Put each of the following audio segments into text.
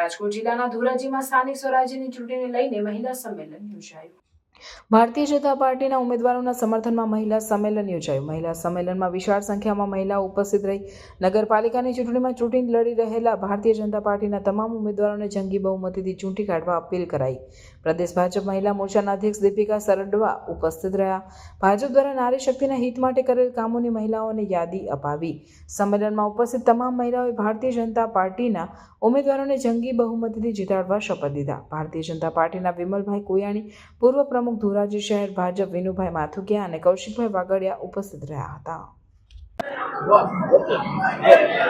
રાજકોટ જિલ્લાના ધોરાજીમાં સ્થાનિક સ્વરાજ્યની ચૂંટણીને લઈને મહિલા સંમેલન યોજાયું. ભારતીય જનતા પાર્ટીના ઉમેદવારોના સમર્થનમાં મહિલા સંમેલન યોજાયું. મહિલા સંમેલનમાં વિશાળ સંખ્યામાં મહિલાઓ ઉપસ્થિત રહી. નગરપાલિકાની ચૂંટણીમાં ચૂંટણી લડી રહેલા ભારતીય જનતા પાર્ટીના તમામ ઉમેદવારોને જંગી બહુમતીથી ચૂંટી કાઢવા અપીલ કરાઈ. પ્રદેશ ભાજપ મહિલા મોરચાના અધ્યક્ષ દીપિકા સરડવા ઉપસ્થિત રહ્યા. ભાજપ દ્વારા નારી શક્તિના હિત માટે કરેલ કામોની મહિલાઓને યાદી અપાવી. સંમેલનમાં ઉપસ્થિત તમામ મહિલાઓએ ભારતીય જનતા પાર્ટીના ઉમેદવારોને જંગી બહુમતીથી જીતાડવા શપથ લીધા. ભારતીય જનતા પાર્ટીના વિમલભાઈ કોયાણી, પૂર્વ પ્રમુખ ધોરાજી શહેર ભાજપ વિનુભાઈ માથુકિયા અને કૌશિકભાઈ વાગડિયા ઉપસ્થિત રહ્યા હતા.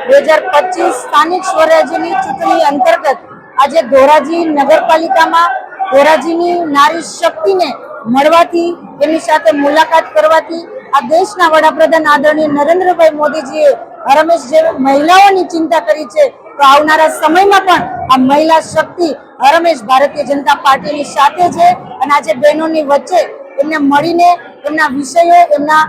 બે હજાર પચીસ સ્થાનિક સ્વરાજ્યની ચૂંટણી અંતર્ગત આજે ધોરાજી નગરપાલિકામાં ધોરાજીની નારી શક્તિને મળવાથી એમની સાથે મુલાકાત કરવાથી આ દેશના વડાપ્રધાન આદરણીય નરેન્દ્રભાઈ મોદીજીએ રમેશ જે મહિલાઓની ચિંતા કરી છે. તો આવનારા સમયમાં પણ આ મહિલા શક્તિ હરમેશ ભારતીય જનતા પાર્ટીની સાથે છે અને આજે બહેનોની વચ્ચે એમને મળીને એમના વિષયો, એમના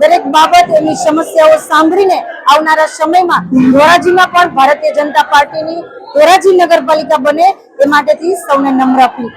દરેક બાબત, એમની સમસ્યાઓ સાંભળીને આવનારા સમયમાં ધોરાજીમાં પણ ભારતીય જનતા પાર્ટીની ધોરાજી નગરપાલિકા બને એ માટેથી સૌને નમ્ર અપીલ.